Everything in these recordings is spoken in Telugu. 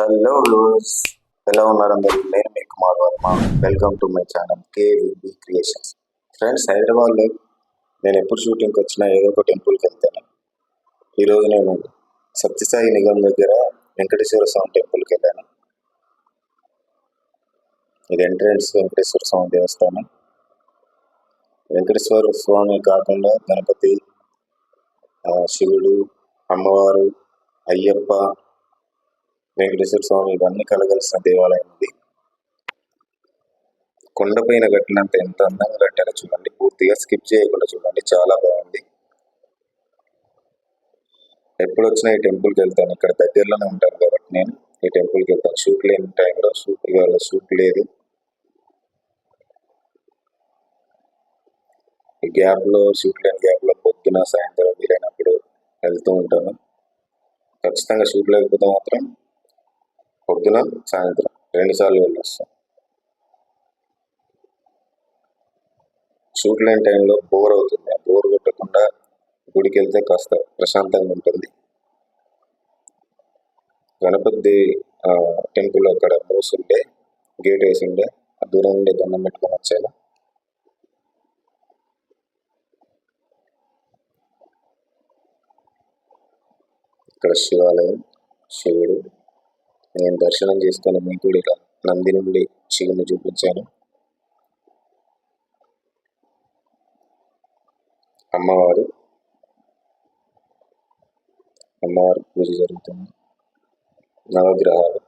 హలో వ్యూవర్స్ ఎలా ఉన్నారు అందరూ? నేను మీ Kumar Varma. Welcome to my channel KVB creations friends హైదరాబాద్లో నేను ఎప్పుడు షూటింగ్కి వచ్చినా ఏదో ఒక టెంపుల్కి వెళ్తాను. ఈరోజు నేను సత్యసాయి నిగం దగ్గర వెంకటేశ్వర స్వామి టెంపుల్కి వెళ్ళాను. ఇది ఎంట్రన్స్ వెంకటేశ్వర స్వామి దేవస్థానం. వెంకటేశ్వర స్వామి కాకుండా గణపతి శివుడు అమ్మవారు అయ్యప్ప వెంకటేశ్వర స్వామి ఇవన్నీ కలగలిసిన దేవాలయం ఇది కొండపైన కట్టినంత ఎంత అందంగా కట్టారో చూడండి. పూర్తిగా స్కిప్ చేయకుండా చూడండి. చాలా బాగుంది. ఎప్పుడు వచ్చినా ఈ టెంపుల్కి వెళ్తాను. ఇక్కడ దగ్గరలోనే ఉంటాను కాబట్టి నేను ఈ టెంపుల్కి వెళ్తాను. షూట్ లేని టైంలో షూట్ ఇవాళ షూట్ లేదు. ఈ గ్యాప్లో షూట్ లేని గ్యాప్లో పొద్దున సాయంత్రం వీలైనప్పుడు వెళ్తూ ఉంటాను. ఖచ్చితంగా షూట్ లేకపోతే మాత్రం పొద్దున సాయంత్రం. రెండు సార్లు వెళ్ళొస్తాం. షూట్ లేని టైంలో బోర్ అవుతుంది. బోర్ కొట్టకుండా గుడికి వెళ్తే కాస్త ప్రశాంతంగా ఉంటుంది. గణపతి టెంపుల్ అక్కడ మూసుండే గేట్ వేసిండే ఆ దూరం నుండి దండం పెట్టుకొని వచ్చాను ఇక్కడ శివాలయం శివుడు నేను దర్శనం చేసుకుని మీ కూడా ఇలా నంది నుండి శివుని చూపించాను. అమ్మవారు. అమ్మవారి పూజ జరుగుతుంది. నవగ్రహాలు.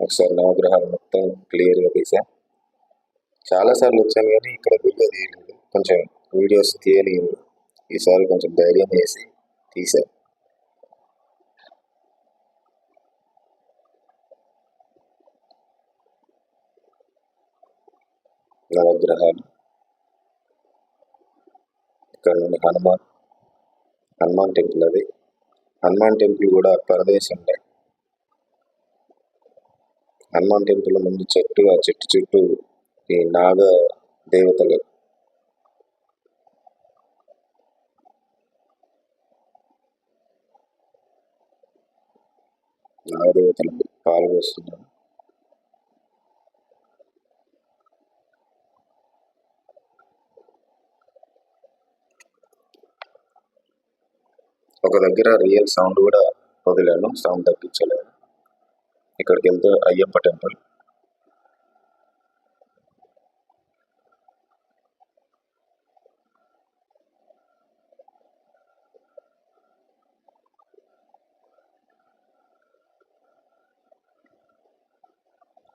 ఒకసారి నవగ్రహాలు మొత్తం క్లియర్గా తీసా. చాలాసార్లు వచ్చాను కానీ ఇక్కడ వీడియో తీయలేదు. కొంచెం వీడియోస్ తీయలేదు. ఈసారి కొంచెం ధైర్యం వేసి తీసా. నవగ్రహాలు. ఇక్కడ నుండి హనుమాన్ హనుమాన్ టెంపుల్ అది. హనుమాన్ టెంపుల్ కూడా పరదేశం హనుమాన్ టెంపుల్ ముందు చెట్టు ఆ చెట్టు చుట్టూ ఈ నాగ దేవతలు. నాగదేవతలు పాల్గొస్తున్నారు. ఒక దగ్గర రియల్ సౌండ్ కూడా వదిలాను. సౌండ్ తగ్గించలేను ఇక్కడికి వెళ్తే అయ్యప్ప టెంపుల్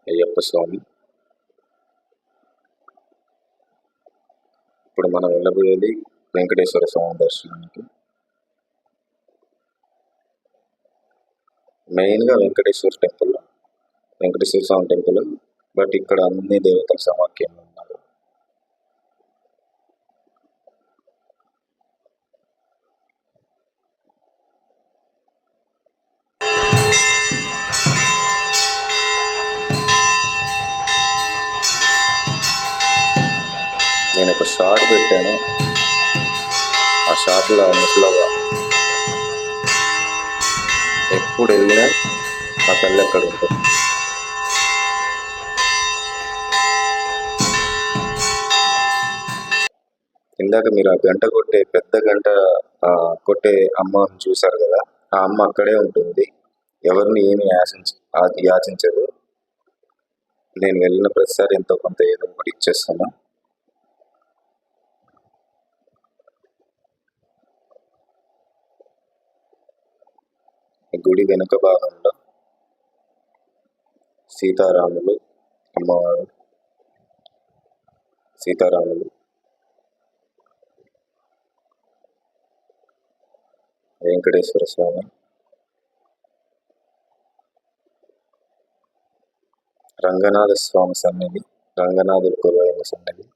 అయ్యప్ప స్వామి. ఇప్పుడు మనం వెళ్ళబోయేది వెంకటేశ్వర స్వామి దర్శనానికి. మెయిన్గా Venkateswara temple Venkateswara Swamy temple. But ఇక్కడ అన్ని దేవతల సమాఖ్యంలో ఉన్నారు. నేను ఒక షార్ట్ పెట్టాను. ఆ షార్ట్లో ముసలగా ఎప్పుడు వెళ్ళినా ఆ తల్లి అక్కడ ఉంటుంది. ఇందాక మీరు ఆ గంట కొట్టే పెద్ద గంట కొట్టే అమ్మని చూశారు కదా ఆ అమ్మ అక్కడే ఉంటుంది. ఎవరిని ఏమి యాచించ యాచించదు. నేను వెళ్ళిన ప్రతిసారి ఎంతో కొంత ఏదో ఒకటి ఇచ్చేస్తాను ఈ గుడి వెనుక భాగంలో సీతారాములు అమ్మవారు. సీతారాములు. వెంకటేశ్వర స్వామి. రంగనాథ స్వామి సన్నిధి రంగనాథుడు కొలువైన సన్నిధి.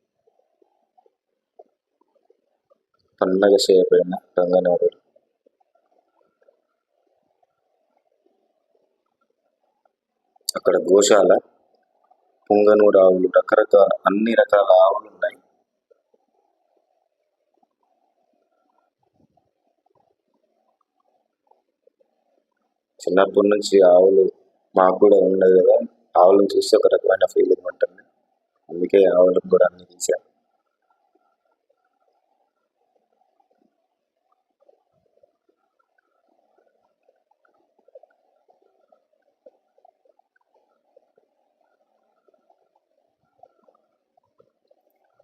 పన్నగ చేయబడిన రంగనాథుడు. అక్కడ గోశాల పుంగనూరు ఆవులు రకరకాల అన్ని రకాల ఆవులు ఉన్నాయి. చిన్నప్పటి నుంచి ఆవులు మాకు కూడా ఉండదు కదా. ఆవులను చూస్తే ఒక రకమైన ఫీలింగ్ ఉంటుంది. అందుకే ఆవులకు కూడా అన్ని తీసాం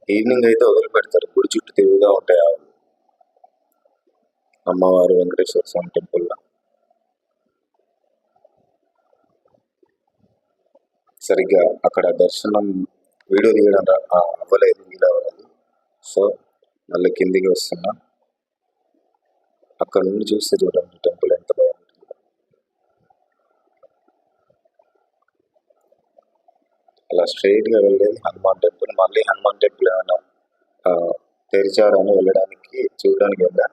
ఈవినింగ్ అయితే వదిలిపెడతారు గుడి చుట్టూ తిరుగుతూ ఉంటాయి ఆవులు అమ్మవారు వెంకటేశ్వర స్వామి టెంపుల్లో సరిగ్గా అక్కడ దర్శనం వీడియో తీయడం ఆ, అవ్వలేదు వీలు అవ్వలేదు సో మళ్ళీ కిందికి వస్తున్నా. అక్కడ నుండి చూస్తే చూడండి టెంపుల్ ఎంత బాగుంటుంది అలా స్ట్రైట్గా వెళ్ళేది. హనుమాన్ టెంపుల్ మళ్ళీ హనుమాన్ టెంపుల్ ఏమైనా ఆ, తెరిచారని వెళ్ళడానికి చూడడానికి వెళ్ళా.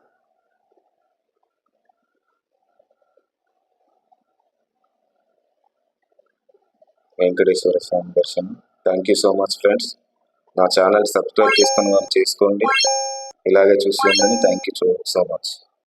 వెంకటేశ్వర స్వామి దర్శనం. Thank you so much friends నా ఛానల్ సబ్స్క్రైబ్ చేసుకుని వాళ్ళు చేసుకోండి. ఇలాగే చూస్తుందని థ్యాంక్ యూ సో మచ్